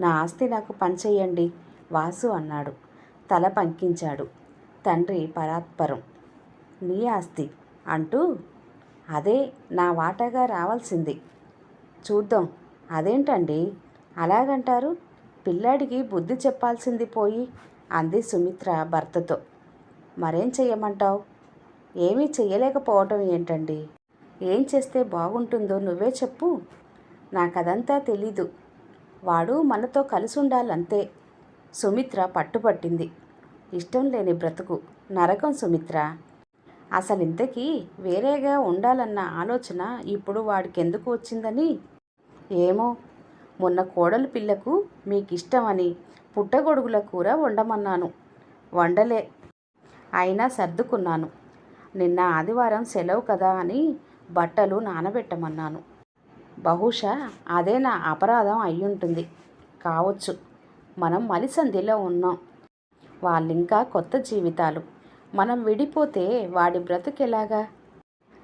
నా ఆస్తి నాకు పంచేయండి వాసు అన్నాడు. తల పంకించాడు. తండ్రి పరాత్పరం. నీ ఆస్తి అంటూ? అదే నా వాటాగా రావాల్సింది. చూద్దాం అదేంటండి? అలాగంటారు? పిల్లాడికి బుద్ధి చెప్పాల్సింది పోయి అంది సుమిత్ర భర్తతో. మరేం చెయ్యమంటావు? ఏమీ చెయ్యలేకపోవటం ఏంటండి? ఏం చేస్తే బాగుంటుందో నువ్వే చెప్పు. నాకదంతా తెలీదు. వాడు మనతో కలిసి ఉండాలంతే సుమిత్ర పట్టుపట్టింది. ఇష్టం లేని బ్రతుకు. నరకం సుమిత్ర. అసలు ఇంతకీ వేరేగా ఉండాలన్న ఆలోచన ఇప్పుడు వాడికెందుకు వచ్చిందని? ఏమో. మొన్న కోడలు పిల్లకు మీకు ఇష్టమని పుట్టగొడుగుల కూర వండమన్నాను. వండలే. అయినా సర్దుకున్నాను. నిన్న ఆదివారం సెలవు కదా అని బట్టలు నానబెట్టమన్నాను. బహుశా అదే నా అపరాధం అయ్యుంటుంది. కావచ్చు. మనం మలిసంధిలో ఉన్నాం. వాళ్ళింకా కొత్త జీవితాలు. మనం విడిపోతే వాడి బ్రతుకెలాగా?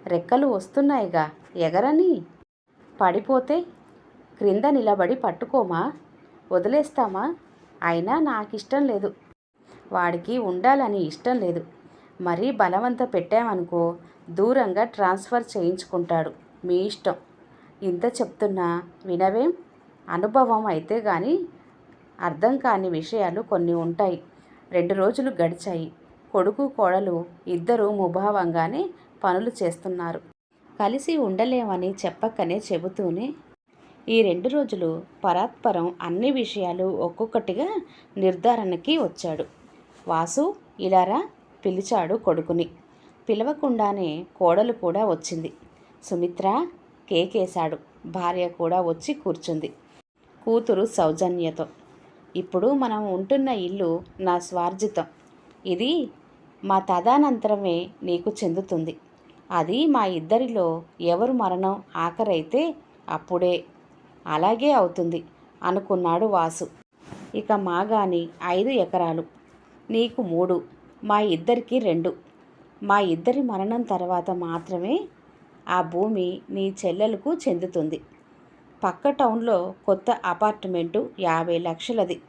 రెక్కలు వస్తున్నాయిగా. ఎగరని? పడిపోతే? క్రింద నిలబడి పట్టుకోమా? వదిలేస్తామా? అయినా నాకు ఇష్టం లేదు. వాడికి ఉండాలని ఇష్టం లేదు. మరీ బలవంత పెట్టామనుకో దూరంగా ట్రాన్స్ఫర్ చేయించుకుంటాడు. మీ ఇష్టం. ఇంత చెప్తున్నా వినవేం? అనుభవం అయితే కానీ అర్థం కాని విషయాలు కొన్ని ఉంటాయి. రెండు రోజులు గడిచాయి. కొడుకు కోడలు ఇద్దరూ ముభావంగానే పనులు చేస్తున్నారు. కలిసి ఉండలేమని చెప్పకనే చెబుతూనే ఈ రెండు రోజులు పరాత్పరం అన్ని విషయాలు ఒక్కొక్కటిగా నిర్ధారణకి వచ్చాడు. వాసు ఇలారా పిలిచాడు కొడుకుని. పిలవకుండానే కోడలు కూడా వచ్చింది. సుమిత్ర కేకేశాడు. భార్య కూడా వచ్చి కూర్చుంది. కూతురు సౌజన్యతో. ఇప్పుడు మనం ఉంటున్న ఇల్లు నా స్వార్జితం. ఇది మా తదానంతరమే నీకు చెందుతుంది. అది మా ఇద్దరిలో ఎవరు మరణం ఆఖరైతే అప్పుడే. అలాగే అవుతుంది అనుకున్నాడు వాసు. ఇక మాగాని ఐదు ఎకరాలు. నీకు మూడు. మా ఇద్దరికి రెండు. మా ఇద్దరి మరణం తర్వాత మాత్రమే ఆ భూమి నీ చెల్లెలకు చెందుతుంది. పక్క టౌన్లో కొత్త అపార్ట్మెంటు యాభై లక్షలది.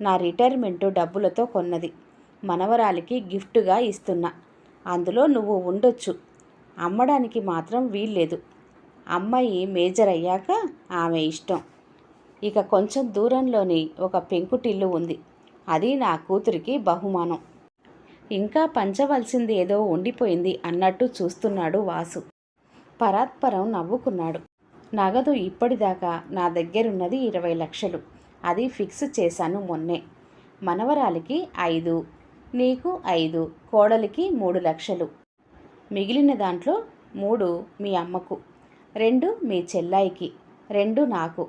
నా రిటైర్మెంటు డబ్బులతో కొన్నది. మనవరాలికి గిఫ్ట్గా ఇస్తున్నా. అందులో నువ్వు ఉండొచ్చు. అమ్మడానికి మాత్రం వీల్లేదు. అమ్మాయి మేజర్ అయ్యాక ఆమె ఇష్టం. ఇక కొంచెం దూరంలోని ఒక పెంకుటిల్లు ఉంది. అది నా కూతురికి బహుమానం. ఇంకా పంచవలసింది ఏదో ఉండిపోయింది అన్నట్టు చూస్తున్నాడు వాసు. పరాత్పరం నవ్వుకున్నాడు. నగదు ఇప్పటిదాకా నా దగ్గరున్నది ఇరవై లక్షలు. అది ఫిక్స్ చేశాను మొన్నే. మనవరాలికి ఐదు నీకు ఐదు కోడలికి మూడు లక్షలు. మిగిలిన దాంట్లో మూడు మీ అమ్మకు రెండు మీ చెల్లాయికి రెండు నాకు.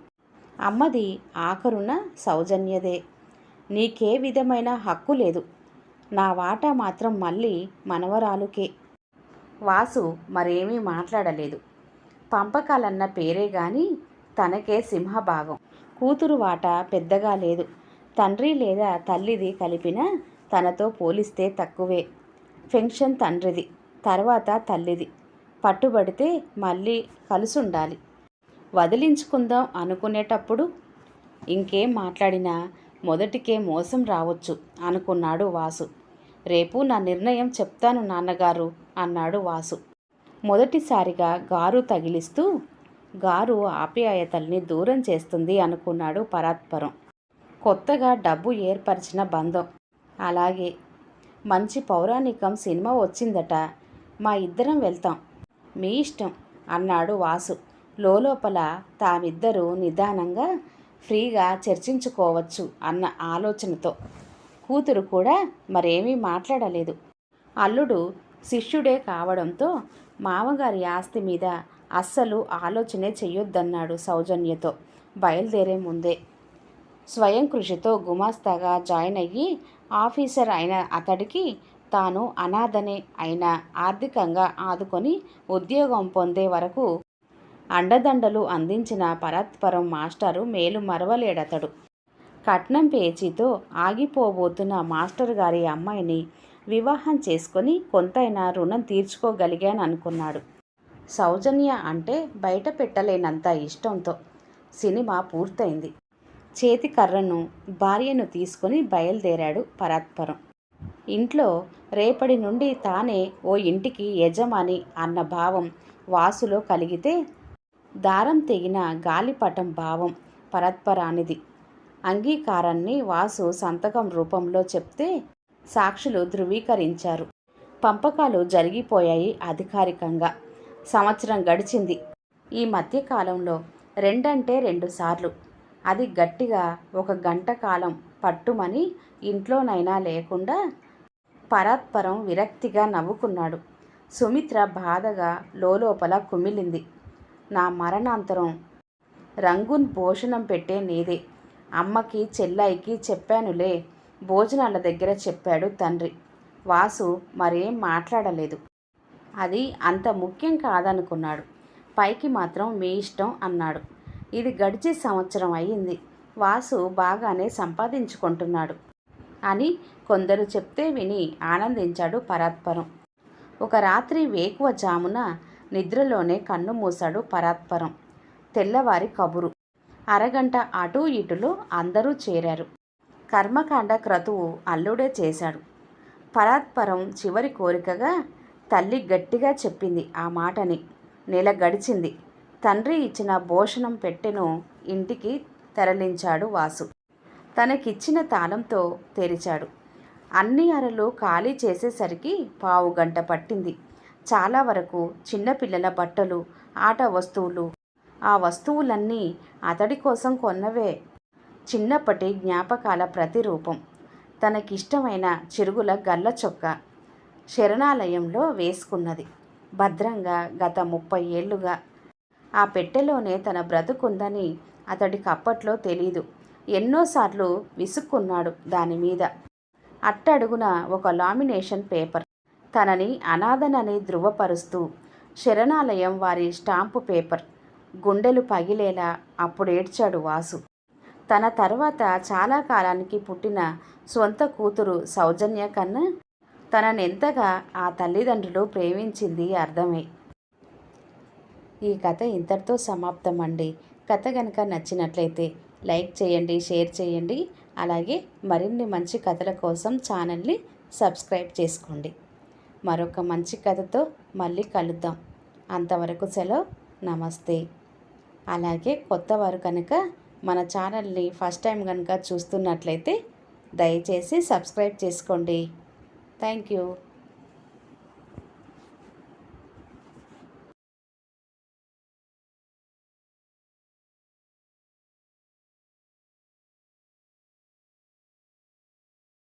అమ్మది ఆఖరున సౌజన్యదే. నీకే విధమైన హక్కు లేదు. నా వాటా మాత్రం మళ్ళీ మనవరాలుకే. వాసు మరేమీ మాట్లాడలేదు. పంపకాలన్న పేరే గాని తనకే సింహభాగం. కూతురు వాట పెద్దగా లేదు. తండ్రి లేదా తల్లిది కలిపిన తనతో పోలిస్తే తక్కువే. ఫెన్షన్ తండ్రిది తర్వాత తల్లిది. పట్టుబడితే మళ్ళీ కలుసుండాలి. వదిలించుకుందాం అనుకునేటప్పుడు ఇంకేం మాట్లాడినా మొదటికే మోసం రావచ్చు అనుకున్నాడు వాసు. రేపు నా నిర్ణయం చెప్తాను నాన్నగారు! అన్నాడు వాసు. మొదటిసారిగా గారు తగిలిస్తూ గారు ఆప్యాయతల్ని దూరం చేస్తుంది అనుకున్నాడు పరాత్పరం. కొత్తగా డబ్బు ఏర్పరిచిన బంధం. అలాగే మంచి పౌరాణికం సినిమా వచ్చిందట. మా ఇద్దరం వెళ్తాం. మీ ఇష్టం అన్నాడు వాసు. లోపల తామిద్దరూ నిదానంగా ఫ్రీగా చర్చించుకోవచ్చు అన్న ఆలోచనతో. కూతురు కూడా మరేమీ మాట్లాడలేదు. అల్లుడు శిష్యుడే కావడంతో మామగారి ఆస్తి మీద అస్సలు ఆలోచనే చెయ్యొద్దన్నాడు సౌజన్యతో. బయలుదేరే ముందే స్వయం కృషితో గుమాస్తాగా జాయిన్ అయ్యి ఆఫీసర్ అయిన అతడికి తాను అనాథనే అయినా ఆర్థికంగా ఆదుకొని ఉద్యోగం పొందే వరకు అండదండలు అందించిన పరత్పరం మాస్టరు మేలు మరవలేడతడు. కట్నం పేచీతో ఆగిపోబోతున్న మాస్టర్ గారి అమ్మాయిని వివాహం చేసుకొని కొంతైనా రుణం తీర్చుకోగలిగాను అనుకున్నాడు సౌజన్య అంటే బయట పెట్టలేనంత ఇష్టంతో సినిమా పూర్తయింది. చేతి కర్రను భార్యను తీసుకొని బయలుదేరాడు పరాత్పరం. ఇంట్లో రేపటి నుండి తానే ఓ ఇంటికి యజమాని అన్న భావం వాసులో కలిగితే దారం తెగిన గాలిపటం భావం పరత్పరానిది. అంగీకారాన్ని వాసు సంతకం రూపంలో చెప్తే సాక్షులు ధృవీకరించారు. పంపకాలు జరిగిపోయాయి అధికారికంగా. సంవత్సరం గడిచింది. ఈ మధ్యకాలంలో రెండంటే రెండుసార్లు అది గట్టిగా ఒక గంట కాలం పట్టుమని ఇంట్లోనైనా లేకుండా పరాత్పరం విరక్తిగా నవ్వుకున్నాడు. సుమిత్ర బాధగా లోలోపల కుమిలింది. నా మరణాంతరం రంగున్ భోషణం పెట్టే నీదే. అమ్మకి చెల్లాయికి చెప్పానులే. భోజనాల దగ్గర చెప్పాడు తండ్రి. వాసు మరేం మాట్లాడలేదు. అది అంత ముఖ్యం కాదనుకున్నాడు. పైకి మాత్రం మీ ఇష్టం అన్నాడు. ఇది గడిచే సంవత్సరం అయ్యింది. వాసు బాగానే సంపాదించుకుంటున్నాడు అని కొందరు చెప్తే విని ఆనందించాడు పరాత్పరం. ఒక రాత్రి వేకువ జామున నిద్రలోనే కన్ను మూశాడు పరాత్పరం. తెల్లవారి కబురు. అరగంట అటూ ఇటులో అందరూ చేరారు. కర్మకాండ క్రతువు అల్లుడే చేశాడు. పరాత్పరం చివరి కోరికగా తల్లి గట్టిగా చెప్పింది ఆ మాటని. నెల గడిచింది. తండ్రి ఇచ్చిన భోషణం పెట్టెను ఇంటికి తరలించాడు వాసు. తనకిచ్చిన తాళంతో తెరిచాడు. అన్ని అరలు ఖాళీ చేసేసరికి పావు గంట పట్టింది. చాలా వరకు చిన్నపిల్లల బట్టలు ఆట వస్తువులు ఆ వస్తువులన్నీ అతడి కోసం కొన్నవే. చిన్నప్పటి జ్ఞాపకాల ప్రతిరూపం. తనకిష్టమైన చిరుగుల గల్ల చొక్క. శరణాలయంలో వేసుకున్నది. భద్రంగా గత ముప్పై ఏళ్ళుగా. ఆ పెట్టెలోనే తన బ్రతుకుందని అతడికి అప్పట్లో తెలీదు. ఎన్నోసార్లు విసుక్కున్నాడు దాని మీద అట్టడుగున ఒక లామినేషన్ పేపర్. తనని అనాథనని ధృవపరుస్తూ శరణాలయం వారి స్టాంపు పేపర్. గుండెలు పగిలేలా అప్పుడేడ్చాడు వాసు. తన తర్వాత చాలా కాలానికి పుట్టిన సొంత కూతురు సౌజన్య కన్నా తననెంతగా ఆ తల్లిదండ్రులు ప్రేమించింది అర్థమే. ఈ కథ ఇంతటితో సమాప్తం అండి కథ కనుక నచ్చినట్లయితే లైక్ చేయండి షేర్ చేయండి. అలాగే మరిన్ని మంచి కథల కోసం ఛానల్ని సబ్స్క్రైబ్ చేసుకోండి. మరొక మంచి కథతో మళ్ళీ కలుద్దాం. అంతవరకు సెలవు. నమస్తే. అలాగే కొత్త వారు కనుక మన ఛానల్ని ఫస్ట్ టైం కనుక చూస్తున్నట్లయితే దయచేసి సబ్స్క్రైబ్ చేసుకోండి. Thank you.